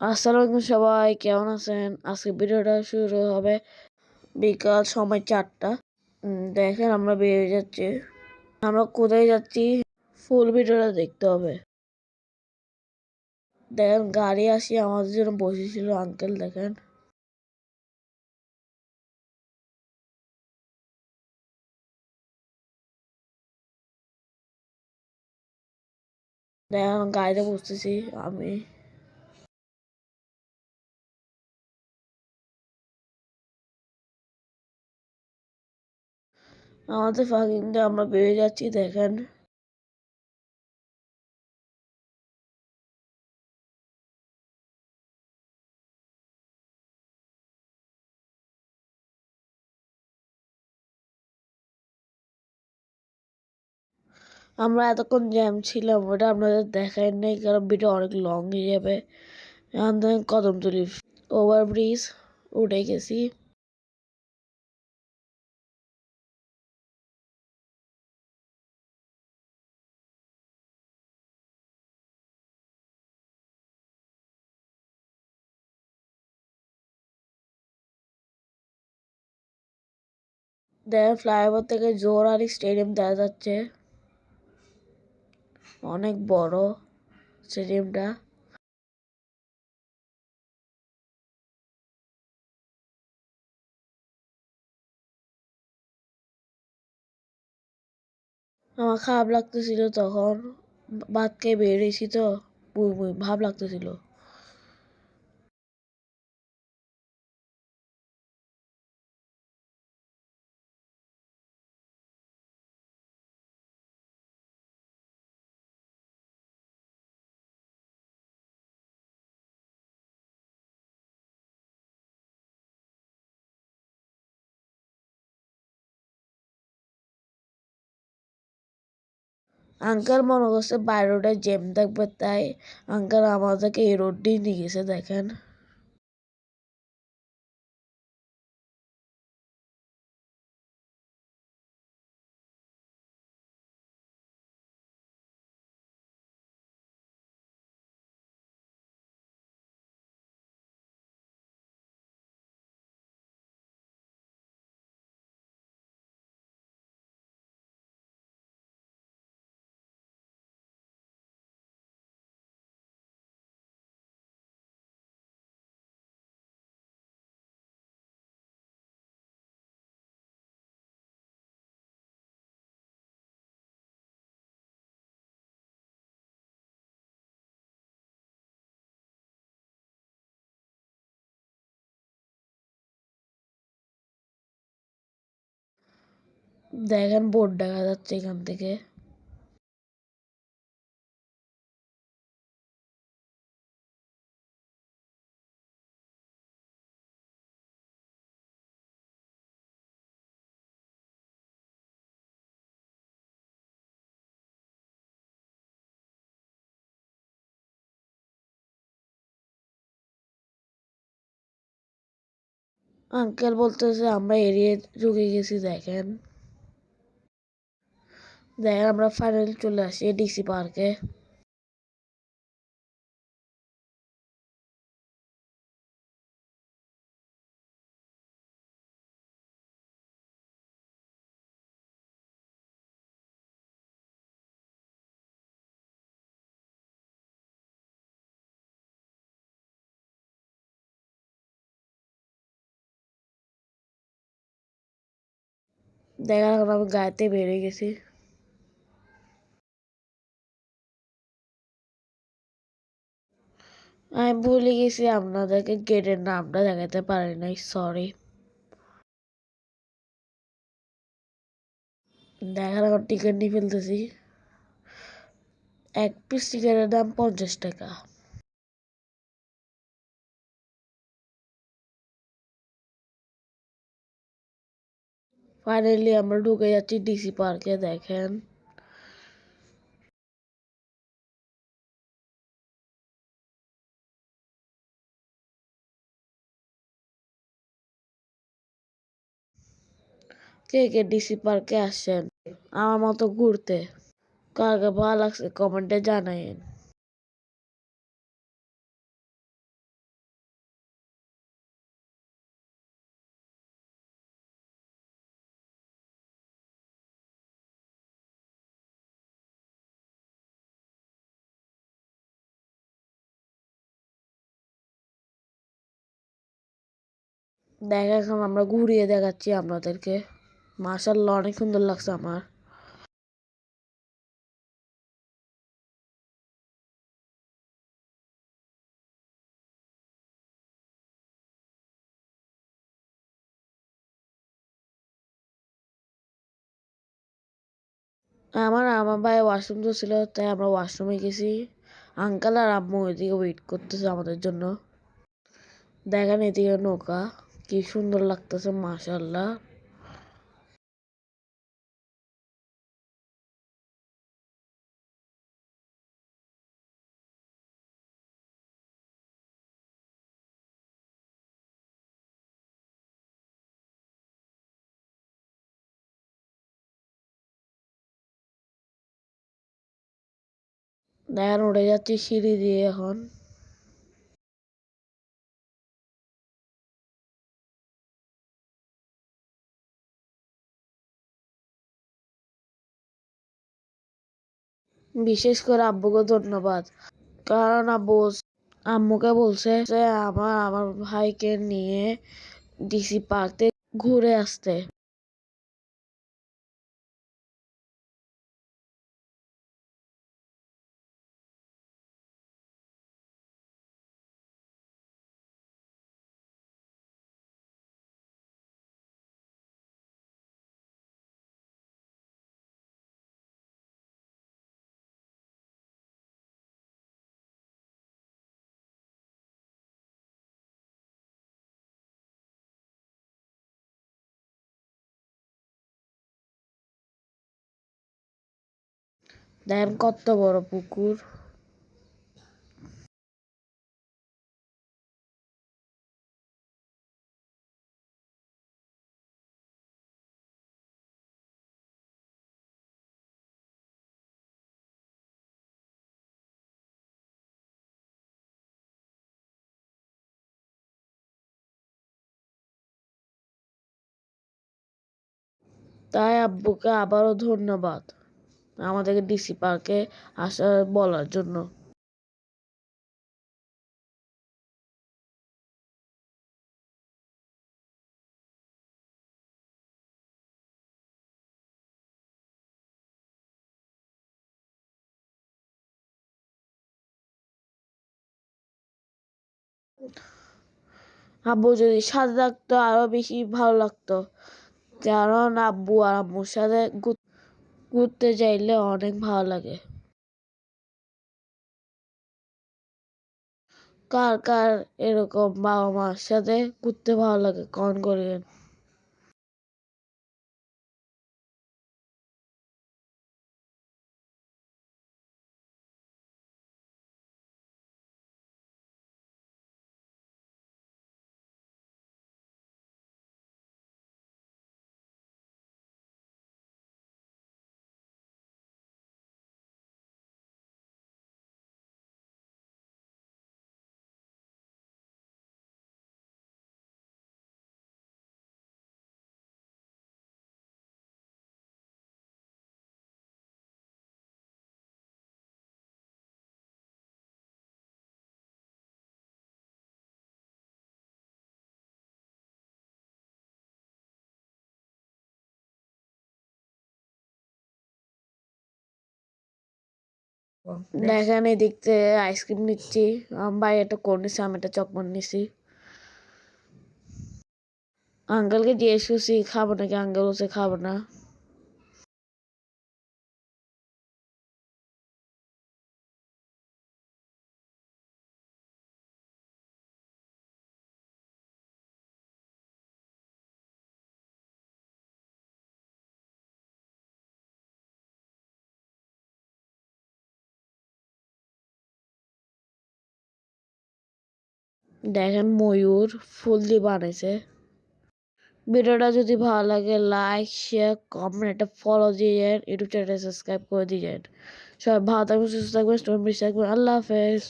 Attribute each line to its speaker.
Speaker 1: আসসালামু সবাই, কেমন আছেন? আজকে ভিডিওটা শুরু হবে বিকাল সময় চারটা। দেখেন আমরা বেরিয়ে যাচ্ছি। আমরা কোথায় যাচ্ছি? ফুল ভিডিওটা দেখতে হবে। দেখেন, গাড়ি আসি, আমাদের জন্য বসেছিল আঙ্কেল দেখেন। দেখেন, গাড়িতে বসতেছি আমি। আমাদের ফাঁকিং দিয়ে আমরা বেরিয়ে যাচ্ছি, দেখেন। আমরা এতক্ষণ জ্যাম ছিলাম, ওটা আপনাদের দেখাই নাই, কারণ ভিডিও অনেক লং হয়ে যাবে। এখন দেখেন কদমতলি ওভার ব্রিজ উঠে গেছি। দেখেন ফ্লাইওভার থেকে জোরারি স্টেডিয়াম দেখা যাচ্ছে। অনেক বড় স্টেডিয়ামটা। আমার খারাপ লাগতেছিল তখন ভাত খেয়ে বেরিয়েছি তো বুই বুই ভাব লাগতেছিল। আঙ্কেল মনে করছে বাই রোডে জ্যাম থাকবে, তাই আঙ্কেল আমাদেরকে এই রোড দিয়ে নিয়ে গেছে, দেখেন। দেখেন বোর্ড দেখা যাচ্ছে এখান থেকে। আঙ্কেল বলতেছে আমরা এরিয়ে ঢুকে গেছি দেখেন। দেখেন আমরা ফাইনাল চলে আসি ডিসি পার্কে এখন আমি গাড়িতে বেরিয়ে গেছি। আমি ভুলে গেছি আপনাদেরকে গেটের নামটা দেখাতে পারি নাই সরি দেখার এখন টিকিট নিয়ে ফেলতেছি। এক পিস টিকিটের দাম পঞ্চাশ টাকা। ফাইনালি আমরা ঢুকে যাচ্ছি ডিসি পার্কে দেখেন। কে কে ডিসি পার্কে আসছেন আমার মতো ঘুরতে। কাকে ভালো লাগছে কমেন্টে জানাইন। দেখ এখন আমরা ঘুরিয়ে দেখাচ্ছি আপনাদেরকে। মার্শাল্লাহ অনেক সুন্দর লাগছে আমার। আমার আমার ভাই ওয়াশরুম তো ছিল, তাই আমরা ওয়াশরুমে গেছি। আঙ্কাল আর আম্মু ওইদিকে ওয়েট করতেছে আমাদের জন্য। দেখেন এদিকে নৌকা, কি সুন্দর লাগতেছে মাশাল্লাহ দেখেন উড়ে যাচ্ছি সিঁড়ি দিয়ে এখন। বিশেষ করে আব্বুকে ধন্যবাদ। কারণ আব্বু আম্মুকে বলছে যে, আমার আমার ভাইকে নিয়ে ডিসি পার্কে ঘুরে আসতে। দেখেন কত বড় পুকুর। তাই আব্বুকে আবারও ধন্যবাদ। আমাদেরকে ডিসি পার্কে আসা বলার জন্য। আব্বু, যদি সাথে থাকতো আরও বেশি ভালো লাগতো। কারণ আব্বু আর আম্মুর সাথে ঘুরতে যাইলে অনেক ভালো লাগে। কার কার এরকম বাবা মার সাথে ঘুরতে ভালো লাগে? কন করেন এদিক থেকে আইসক্রিম নিচ্ছি। ভাই এটা কোন নিছি, আমি এটা চকমন নিছি। আঙ্কেলকে জিজ্ঞেস করছি, খাব নাকি? আঙ্কেল বলছে খাব না। দেখেন ময়ূর ফুল দিয়ে বানাইছে। ভিডিওটা যদি ভালো লাগে লাইক শেয়ার কমেন্ট একটা ফলো দিয়ে যান ইউটিউব চ্যানেলটা সাবস্ক্রাইব করে দিয়ে যান। সবাই ভালো থাকবেন, সুস্থ থাকবেন স্টোন থাকবেন, আল্লাহ হাফেজ।